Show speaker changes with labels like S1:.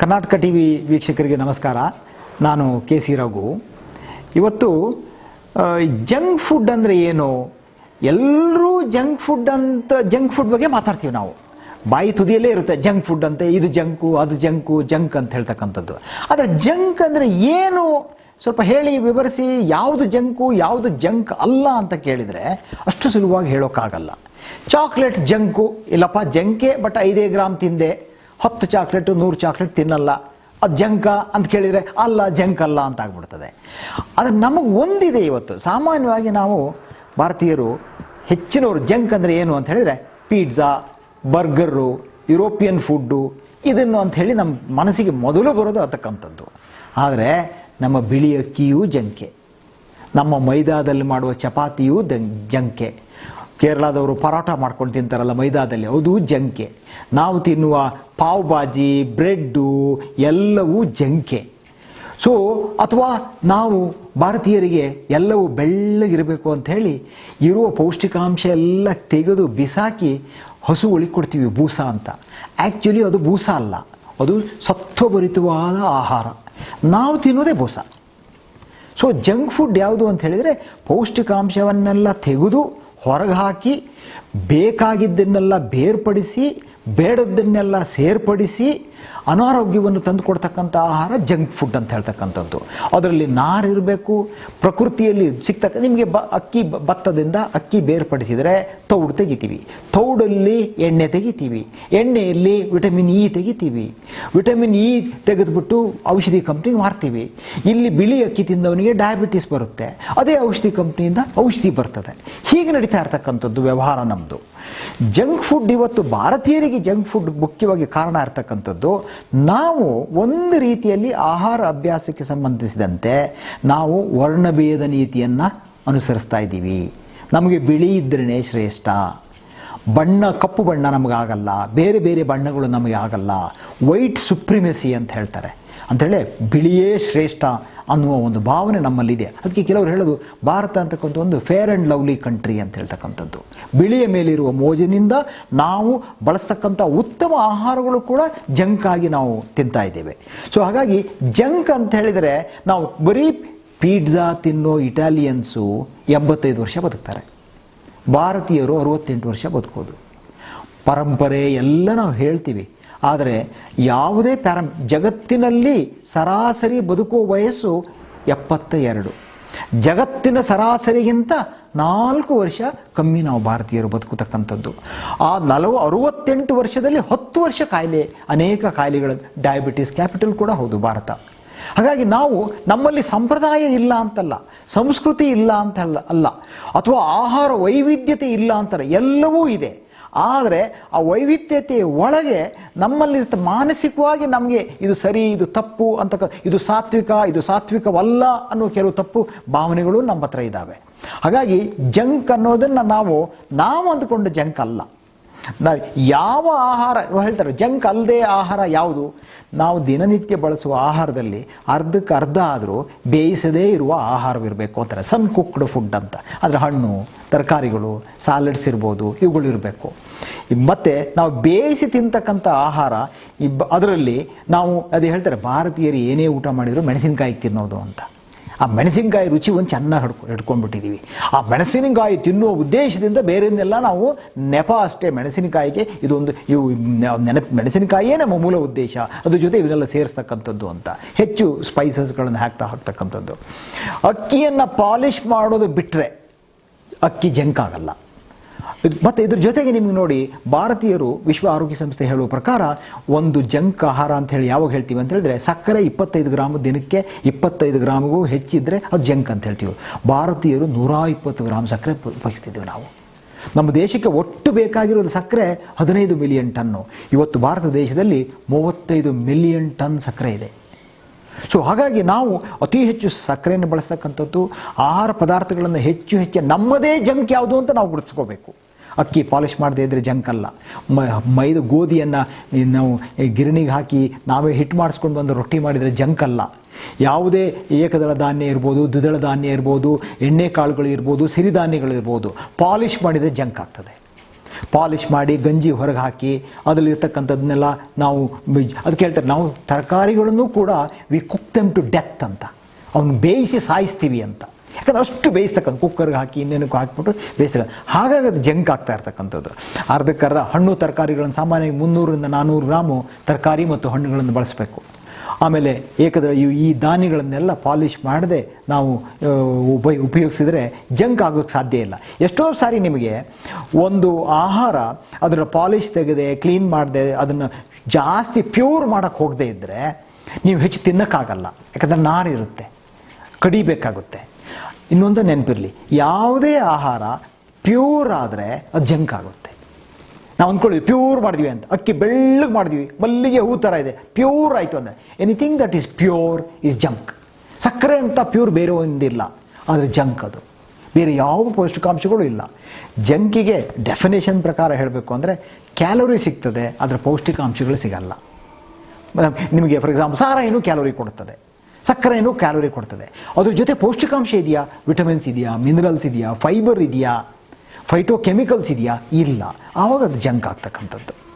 S1: Karnataka T V ವೀಕ್ಷಕರಿಗೆ ನಮಸ್ಕಾರ. ನಾನು ಕೆ ಸಿ ರಘು. ಇವತ್ತು ಜಂಕ್ ಫುಡ್ ಅಂದರೆ ಏನು? ಎಲ್ಲರೂ ಜಂಕ್ ಫುಡ್ ಅಂತ, ಜಂಕ್ ಫುಡ್ ಬಗ್ಗೆ ಮಾತಾಡ್ತೀವಿ ನಾವು. ಬಾಯಿ ತುದಿಯಲ್ಲೇ ಇರುತ್ತೆ, ಜಂಕ್ ಫುಡ್ ಅಂತೆ, ಇದು ಜಂಕು, ಅದು ಜಂಕು, ಜಂಕ್ ಅಂತ ಹೇಳ್ತಕ್ಕಂಥದ್ದು. ಆದರೆ ಜಂಕ್ ಅಂದರೆ ಏನು? ಸ್ವಲ್ಪ ಹೇಳಿ, ವಿವರಿಸಿ, ಯಾವುದು ಜಂಕು, ಯಾವುದು ಜಂಕ್ ಅಲ್ಲ ಅಂತ ಕೇಳಿದರೆ ಅಷ್ಟು ಸುಲಭವಾಗಿ ಹೇಳೋಕ್ಕಾಗಲ್ಲ. ಚಾಕ್ಲೇಟ್ ಜಂಕು, ಇಲ್ಲಪ್ಪ, ಜಂಕೆ, ಬಟ್ ಐದೇ ಗ್ರಾಮ್ ತಿಂದೆ. ಹತ್ತು ಚಾಕ್ಲೇಟು ನೂರು ಚಾಕ್ಲೇಟ್ ತಿನ್ನಲ್ಲ. ಅದು ಜಂಕ ಅಂತ ಕೇಳಿದರೆ ಅಲ್ಲ ಜಂಕಲ್ಲ ಅಂತ ಆಗ್ಬಿಡ್ತದೆ. ಆದರೆ ನಮಗೆ ಒಂದಿದೆ ಇವತ್ತು. ಸಾಮಾನ್ಯವಾಗಿ ನಾವು ಭಾರತೀಯರು ಹೆಚ್ಚಿನವರು ಜಂಕ್ ಅಂದರೆ ಏನು ಅಂತ ಹೇಳಿದರೆ ಪಿಜ್ಜಾ, ಬರ್ಗರು, ಯುರೋಪಿಯನ್ ಫುಡ್ಡು ಇದನ್ನು ಹೇಳಿ ನಮ್ಮ ಮನಸ್ಸಿಗೆ ಮೊದಲು ಬರೋದು ಅತಕ್ಕಂಥದ್ದು. ಆದರೆ ನಮ್ಮ ಬಿಳಿ ಅಕ್ಕಿಯೂ ಜಂಕೆ. ನಮ್ಮ ಮೈದಾದಲ್ಲಿ ಮಾಡುವ ಚಪಾತಿಯೂ ದಂ ಜಂಕೆ. ಕೇರಳದವರು ಪರೋಟ ಮಾಡ್ಕೊಂಡು ತಿಂತಾರಲ್ಲ ಮೈದಾದಲ್ಲಿ. ಅದು ಜಂಕೆ. ನಾವು ತಿನ್ನುವ ಪಾವ್ ಬಾಜಿ ಬ್ರೆಡ್ಡು ಎಲ್ಲವೂ ಜಂಕೆ. ಸೊ ಅಥವಾ ನಾವು ಭಾರತೀಯರಿಗೆ ಎಲ್ಲವೂ ಬೆಳ್ಳಗಿರಬೇಕು ಅಂತ ಹೇಳಿ ಇರುವ ಪೌಷ್ಟಿಕಾಂಶ ಎಲ್ಲ ತೆಗೆದು ಬಿಸಾಕಿ ಹಸುಗಳಿಗೆ ಕೊಡ್ತೀವಿ ಬೂಸ ಅಂತ. ಆ್ಯಕ್ಚುಲಿ ಅದು ಬೂಸ ಅಲ್ಲ. ಅದು ಸತ್ವಭರಿತವಾದ ಆಹಾರ. ನಾವು ತಿನ್ನೋದೇ ಬೂಸ. ಸೊ ಜಂಕ್ ಫುಡ್ ಯಾವುದು ಅಂತ ಹೇಳಿದರೆ ಪೌಷ್ಟಿಕಾಂಶವನ್ನೆಲ್ಲ ತೆಗೆದು ಹೊರಗೆ ಹಾಕಿ ಬೇಕಾಗಿದ್ದನ್ನೆಲ್ಲ ಬೇರ್ಪಡಿಸಿ ಬೇಡದ್ದನ್ನೆಲ್ಲ ಸೇರ್ಪಡಿಸಿ ಅನಾರೋಗ್ಯವನ್ನು ತಂದು ಕೊಡ್ತಕ್ಕಂಥ ಆಹಾರ ಜಂಕ್ ಫುಡ್ ಅಂತ ಹೇಳ್ತಕ್ಕಂಥದ್ದು. ಅದರಲ್ಲಿ ನಾರಿರಬೇಕು ಪ್ರಕೃತಿಯಲ್ಲಿ ಸಿಗ್ತಕ್ಕ, ನಿಮಗೆ ಬ, ಅಕ್ಕಿ ಭತ್ತದಿಂದ ಅಕ್ಕಿ ಬೇರ್ಪಡಿಸಿದರೆ ತೌಡು ತೆಗಿತೀವಿ. ತೌಡಲ್ಲಿ ಎಣ್ಣೆ ತೆಗಿತೀವಿ. ಎಣ್ಣೆಯಲ್ಲಿ ವಿಟಮಿನ್ ಇ ತೆಗಿತೀವಿ. ವಿಟಮಿನ್ ಇ ತೆಗೆದುಬಿಟ್ಟು ಔಷಧಿ ಕಂಪ್ನಿಗೆ ಮಾರ್ತೀವಿ. ಇಲ್ಲಿ ಬಿಳಿ ಅಕ್ಕಿ ತಿಂದವನಿಗೆ ಡಯಾಬಿಟಿಸ್ ಬರುತ್ತೆ. ಅದೇ ಔಷಧಿ ಕಂಪ್ನಿಯಿಂದ ಔಷಧಿ ಬರ್ತದೆ. ಹೀಗೆ ನಡೀತಾ ಇರ್ತಕ್ಕಂಥದ್ದು ವ್ಯವಹಾರ ನಮ್ಮದು ಜಂಕ್ ಫುಡ್ ಇವತ್ತು ಭಾರತೀಯರಿಗೆ ಜಂಕ್ ಫುಡ್ ಮುಖ್ಯವಾಗಿ ಕಾರಣ ಇರ್ತಕ್ಕಂಥದ್ದು ನಾವು ಒಂದು ರೀತಿಯಲ್ಲಿ ಆಹಾರ ಅಭ್ಯಾಸಕ್ಕೆ ಸಂಬಂಧಿಸಿದಂತೆ ನಾವು ವರ್ಣಭೇದ ನೀತಿಯನ್ನು ಅನುಸರಿಸ್ತಾ ಇದ್ದೀವಿ. ನಮಗೆ ಬಿಳಿ ಇದ್ರೇ ಶ್ರೇಷ್ಠ. ಬಣ್ಣ, ಕಪ್ಪು ಬಣ್ಣ ನಮಗಾಗಲ್ಲ. ಬೇರೆ ಬೇರೆ ಬಣ್ಣಗಳು ನಮಗೆ ಆಗಲ್ಲ ವೈಟ್ ಸುಪ್ರಿಮೆಸಿ ಅಂತ ಹೇಳ್ತಾರೆ. ಅಂಥೇಳಿ ಬಿಳಿಯೇ ಶ್ರೇಷ್ಠ ಅನ್ನುವ ಒಂದು ಭಾವನೆ ನಮ್ಮಲ್ಲಿದೆ. ಅದಕ್ಕೆ ಕೆಲವರು ಹೇಳೋದು, ಭಾರತ ಅಂತಕ್ಕಂಥ ಒಂದು ಫೇರ್ ಆ್ಯಂಡ್ ಲವ್ಲಿ ಕಂಟ್ರಿ ಅಂತ ಹೇಳ್ತಕ್ಕಂಥದ್ದು. ಬಿಳಿಯ ಮೇಲಿರುವ ಮೋಜಿನಿಂದ ನಾವು ಬಳಸ್ತಕ್ಕಂಥ ಉತ್ತಮ ಆಹಾರಗಳು ಕೂಡ ಜಂಕ್ ಆಗಿ ನಾವು ತಿಂತಾ ಇದ್ದೇವೆ. ಸೊ ಹಾಗಾಗಿ ಜಂಕ್ ಅಂತ ಹೇಳಿದರೆ ನಾವು ಬರೀ ಪಿಜ್ಜಾ ತಿನ್ನೋ ಇಟಾಲಿಯನ್ಸು ಎಂಬತ್ತೈದು ವರ್ಷ ಬದುಕ್ತಾರೆ. ಭಾರತೀಯರು ಅರುವತ್ತೆಂಟು ವರ್ಷ ಬದುಕೋದು. ಪರಂಪರೆ ಎಲ್ಲ ನಾವು ಹೇಳ್ತೀವಿ. ಆದರೆ ಯಾವುದೇ ಪ್ಯಾರಂ, ಜಗತ್ತಿನಲ್ಲಿ ಸರಾಸರಿ ಬದುಕುವ ವಯಸ್ಸು ಎಪ್ಪತ್ತ ಎರಡು ಜಗತ್ತಿನ ಸರಾಸರಿಗಿಂತ ನಾಲ್ಕು ವರ್ಷ ಕಮ್ಮಿ ನಾವು ಭಾರತೀಯರು ಬದುಕತಕ್ಕಂಥದ್ದು. ಆ ನಲವ ಅರುವತ್ತೆಂಟು ವರ್ಷದಲ್ಲಿ ಹತ್ತು ವರ್ಷ ಕಾಯಿಲೆ, ಅನೇಕ ಕಾಯಿಲೆಗಳ ಡಯಾಬಿಟಿಸ್ ಕ್ಯಾಪಿಟಲ್ ಕೂಡ ಹೌದು ಭಾರತ. ಹಾಗಾಗಿ ನಾವು ನಮ್ಮಲ್ಲಿ ಸಂಪ್ರದಾಯ ಇಲ್ಲ ಅಂತಲ್ಲ, ಸಂಸ್ಕೃತಿ ಇಲ್ಲ ಅಂತ ಅಲ್ಲ ಅಲ್ಲ. ಅಥವಾ ಆಹಾರ ವೈವಿಧ್ಯತೆ ಇಲ್ಲ ಅಂತಲ್ಲ, ಎಲ್ಲವೂ ಇದೆ. ಆದರೆ ಆ ವೈವಿಧ್ಯತೆಯ ಒಳಗೆ ನಮ್ಮಲ್ಲಿರ್ತ ಮಾನಸಿಕವಾಗಿ ನಮಗೆ ಇದು ಸರಿ, ಇದು ತಪ್ಪು ಅಂತ ಇದು ಸಾತ್ವಿಕ, ಇದು ಸಾತ್ವಿಕವಲ್ಲ ಅನ್ನೋ ಕೆಲವು ತಪ್ಪು ಭಾವನೆಗಳು ನಮ್ಮ ಹತ್ರ ಇದ್ದಾವೆ. ಹಾಗಾಗಿ ಜಂಕ್ ಅನ್ನೋದನ್ನು ನಾವು ನಾವು ಅಂದ್ಕೊಂಡು ಜಂಕ್ ಅಲ್ಲ. ನಾವು ಯಾವ ಆಹಾರ ಹೇಳ್ತಾರೆ ಜಂಕ್ ಅಲ್ಲದೆ ಆಹಾರ ಯಾವುದು? ನಾವು ದಿನನಿತ್ಯ ಬಳಸುವ ಆಹಾರದಲ್ಲಿ ಅರ್ಧಕ್ಕೆ ಅರ್ಧ ಆದರೂ ಬೇಯಿಸದೇ ಇರುವ ಆಹಾರವಿರಬೇಕು ಅಂತಾರೆ. ಸನ್ ಕುಕ್ಡ್ ಫುಡ್ ಅಂತ. ಅಂದರೆ ಹಣ್ಣು, ತರಕಾರಿಗಳು ಸಾಲಡ್ಸ್ ಇರ್ಬೋದು, ಇವುಗಳು ಇರಬೇಕು. ಮತ್ತು ನಾವು ಬೇಯಿಸಿ ತಿಂತಕ್ಕಂಥ ಆಹಾರ ಅದರಲ್ಲಿ ನಾವು ಅದು ಹೇಳ್ತಾರೆ, ಭಾರತೀಯರು ಏನೇ ಊಟ ಮಾಡಿದರೂ ಮೆಣಸಿನಕಾಯಿ ತಿನ್ನೋದು ಅಂತ. ಆ ಮೆಣಸಿನಕಾಯಿ ರುಚಿ ಒಂದು ಚೆನ್ನಾಗಿ ಹಿಡ್ಕೊ ಹಿಡ್ಕೊಂಡ್ಬಿಟ್ಟಿದ್ದೀವಿ ಆ ಮೆಣಸಿನಕಾಯಿ ತಿನ್ನುವ ಉದ್ದೇಶದಿಂದ ಬೇರೆಯನ್ನೆಲ್ಲ ನಾವು ನೆಪ ಅಷ್ಟೇ ಮೆಣಸಿನಕಾಯಿಗೆ. ಇದೊಂದು ಇವು ನೆನಪು ಮೆಣಸಿನಕಾಯಿಯೇ ನಮ್ಮ ಮೂಲ ಉದ್ದೇಶ. ಅದ್ರ ಜೊತೆ ಇವನ್ನೆಲ್ಲ ಸೇರಿಸ್ತಕ್ಕಂಥದ್ದು ಅಂತ. ಹೆಚ್ಚು ಸ್ಪೈಸಸ್ಗಳನ್ನು ಹಾಕ್ತಾ ಹಾಕ್ತಕ್ಕಂಥದ್ದು. ಅಕ್ಕಿಯನ್ನು ಪಾಲಿಷ್ ಮಾಡೋದು ಬಿಟ್ಟರೆ ಅಕ್ಕಿ ಜಂಕ್ ಆಗಲ್ಲ ಇದು- ಮತ್ತೆ ಇದ್ರ ಜೊತೆಗೆ ನಿಮ್ಗೆ ನೋಡಿ, ಭಾರತೀಯರು ವಿಶ್ವ ಆರೋಗ್ಯ ಸಂಸ್ಥೆ ಹೇಳುವ ಪ್ರಕಾರ ಒಂದು ಜಂಕ್ ಆಹಾರ ಅಂತ ಹೇಳಿ ಯಾವಾಗ ಹೇಳ್ತೀವಿ ಅಂತ ಹೇಳಿದ್ರೆ ಸಕ್ಕರೆ ಇಪ್ಪತ್ತೈದು ಗ್ರಾಮ್ ದಿನಕ್ಕೆ ಇಪ್ಪತ್ತೈದು ಗ್ರಾಮ್ಗೂ ಹೆಚ್ಚಿದ್ರೆ ಅದು ಜಂಕ್ ಅಂತ ಹೇಳ್ತೀವಿ. ಭಾರತೀಯರು ನೂರ ಇಪ್ಪತ್ತು ಗ್ರಾಮ್ ಸಕ್ಕರೆ ಉಪ- ಉಪಯೋಗಿಸ್ತಿದ್ದೀವಿ ನಾವು. ನಮ್ಮ ದೇಶಕ್ಕೆ ಒಟ್ಟು ಬೇಕಾಗಿರೋದು ಸಕ್ಕರೆ ಹದಿನೈದು ಮಿಲಿಯನ್ ಟನ್ನು. ಇವತ್ತು ಭಾರತ ದೇಶದಲ್ಲಿ ಮೂವತ್ತೈದು ಮಿಲಿಯನ್ ಟನ್ ಸಕ್ಕರೆ ಇದೆ. ಸೊ ಹಾಗಾಗಿ ನಾವು ಅತಿ ಹೆಚ್ಚು ಸಕ್ಕರೆಯನ್ನು ಬಳಸ್ತಕ್ಕಂಥದ್ದು, ಆಹಾರ ಪದಾರ್ಥಗಳನ್ನು ಹೆಚ್ಚು ಹೆಚ್ಚು ನಮ್ಮದೇ ಜಂಕ್ ಯಾವುದು ಅಂತ ನಾವು ಗುರುತಿಸ್ಕೋಬೇಕು. ಅಕ್ಕಿ ಪಾಲಿಷ್ ಮಾಡದೇ ಇದ್ದರೆ ಜಂಕ್ ಅಲ್ಲ. ಮ, ಮೈದ ಗೋಧಿಯನ್ನು ನಾವು ಗಿರಣಿಗೆ ಹಾಕಿ ನಾವೇ ಹಿಟ್ಟು ಮಾಡಿಸ್ಕೊಂಡು ಬಂದು ರೊಟ್ಟಿ ಮಾಡಿದರೆ ಜಂಕ್ ಅಲ್ಲ. ಯಾವುದೇ ಏಕದಳ ಧಾನ್ಯ ಇರ್ಬೋದು, ದ್ವಿದಳ ಧಾನ್ಯ ಇರ್ಬೋದು, ಎಣ್ಣೆ ಕಾಳುಗಳು ಇರ್ಬೋದು, ಸಿರಿಧಾನ್ಯಗಳು ಇರ್ಬೋದು ಪಾಲಿಷ್ ಮಾಡಿದರೆ ಜಂಕ್ ಆಗ್ತದೆ. ಪಾಲಿಷ್ ಮಾಡಿ ಗಂಜಿ ಹೊರಗೆ ಹಾಕಿ ಅದರಲ್ಲಿರ್ತಕ್ಕಂಥದ್ದನ್ನೆಲ್ಲ ನಾವು ಅದಕ್ಕೆ ಅದು ಕೇಳ್ತಾರೆ, ನಾವು ತರಕಾರಿಗಳನ್ನು ಕೂಡ we cook them to death ಅಂತ. ಅವನು ಬೇಯಿಸಿ ಸಾಯಿಸ್ತೀವಿ ಅಂತ. ಯಾಕಂದ್ರೆ ಅಷ್ಟು ಬೇಯಿಸ್ತಕ್ಕಂಥ ಕುಕ್ಕರ್ಗೆ ಹಾಕಿ, ಇನ್ನೇನಕ್ಕೂ ಹಾಕಿಬಿಟ್ಟು ಬೇಯಿಸ್ತಕ್ಕ ಹಾಗಾಗಿ ಅದು ಜಂಕ್ ಆಗ್ತಾ ಇರ್ತಕ್ಕಂಥದ್ದು. ಅರ್ಧಕ್ಕರ್ಧ ಹಣ್ಣು ತರಕಾರಿಗಳನ್ನು ಸಾಮಾನ್ಯವಾಗಿ ಮುನ್ನೂರರಿಂದ ನಾನ್ನೂರು ಗ್ರಾಮು ತರಕಾರಿ ಮತ್ತು ಹಣ್ಣುಗಳನ್ನು ಬಳಸಬೇಕು. ಆಮೇಲೆ ಏಕೆಂದರೆ ಇವು ಈ ಧಾನ್ಯಗಳನ್ನೆಲ್ಲ ಪಾಲಿಷ್ ಮಾಡದೆ ನಾವು ಉಪ ಉಪಯ ಉಪಯೋಗಿಸಿದರೆ ಜಂಕ್ ಆಗೋಕ್ಕೆ ಸಾಧ್ಯ ಇಲ್ಲ. ಎಷ್ಟೋ ಸಾರಿ ನಿಮಗೆ ಒಂದು ಆಹಾರ ಅದರ ಪಾಲಿಷ್ ತೆಗೆದೆ ಕ್ಲೀನ್ ಮಾಡದೆ, ಅದನ್ನು ಜಾಸ್ತಿ ಪ್ಯೂರ್ ಮಾಡೋಕ್ಕೆ ಹೋಗದೆ ಇದ್ದರೆ ನೀವು ಹೆಚ್ಚು ತಿನ್ನೋಕ್ಕಾಗಲ್ಲ. ಯಾಕಂದರೆ ನಾರಿರುತ್ತೆ. ಕಡಿಬೇಕಾಗುತ್ತೆ. ಇನ್ನೊಂದು ನೆನಪಿರಲಿ. ಯಾವುದೇ ಆಹಾರ ಪ್ಯೂರ್ ಆದರೆ ಅದು ಜಂಕ್ ಆಗುತ್ತೆ. ನಾವು ಅಂದ್ಕೊಳ್ಳಿ ಪ್ಯೂರ್ ಮಾಡಿದ್ವಿ ಅಂತ. ಅಕ್ಕಿ ಬೆಳ್ಳಗೆ ಮಾಡಿದ್ವಿ, ಮಲ್ಲಿಗೆ ಹೂ ಥರ ಇದೆ ಪ್ಯೂರ್ ಆಯಿತು ಅಂದರೆ. Anything that is pure is junk ಸಕ್ಕರೆ ಅಂತ ಪ್ಯೂರ್ ಬೇರೆ ಒಂದಿಲ್ಲ, ಆದರೆ ಜಂಕ್ ಅದು. ಬೇರೆ ಯಾವ ಪೌಷ್ಟಿಕಾಂಶಗಳು ಇಲ್ಲ. ಜಂಕಿಗೆ ಡೆಫಿನೇಷನ್ ಪ್ರಕಾರ ಹೇಳಬೇಕು ಅಂದರೆ ಕ್ಯಾಲೋರಿ ಸಿಗ್ತದೆ ಅದರ ಪೌಷ್ಟಿಕಾಂಶಗಳು ಸಿಗಲ್ಲ. ನಿಮಗೆ ಫಾರ್ ಎಕ್ಸಾಂಪಲ್ ಏನು ಕ್ಯಾಲೋರಿ ಕೊಡುತ್ತದೆ. ಸಕ್ಕರೆನೂ ಕ್ಯಾಲೋರಿ ಕೊಡ್ತದೆ. ಅದ್ರ ಜೊತೆ ಪೌಷ್ಟಿಕಾಂಶ ಇದೆಯಾ? ವಿಟಮಿನ್ಸ್ ಇದೆಯಾ? ಮಿನರಲ್ಸ್ ಇದೆಯಾ? ಫೈಬರ್ ಇದೆಯಾ? ಫೈಟೋಕೆಮಿಕಲ್ಸ್ ಇದೆಯಾ? ಇಲ್ಲ. ಆವಾಗ ಅದು ಜಂಕ್ ಆಗ್ತಕ್ಕಂಥದ್ದು.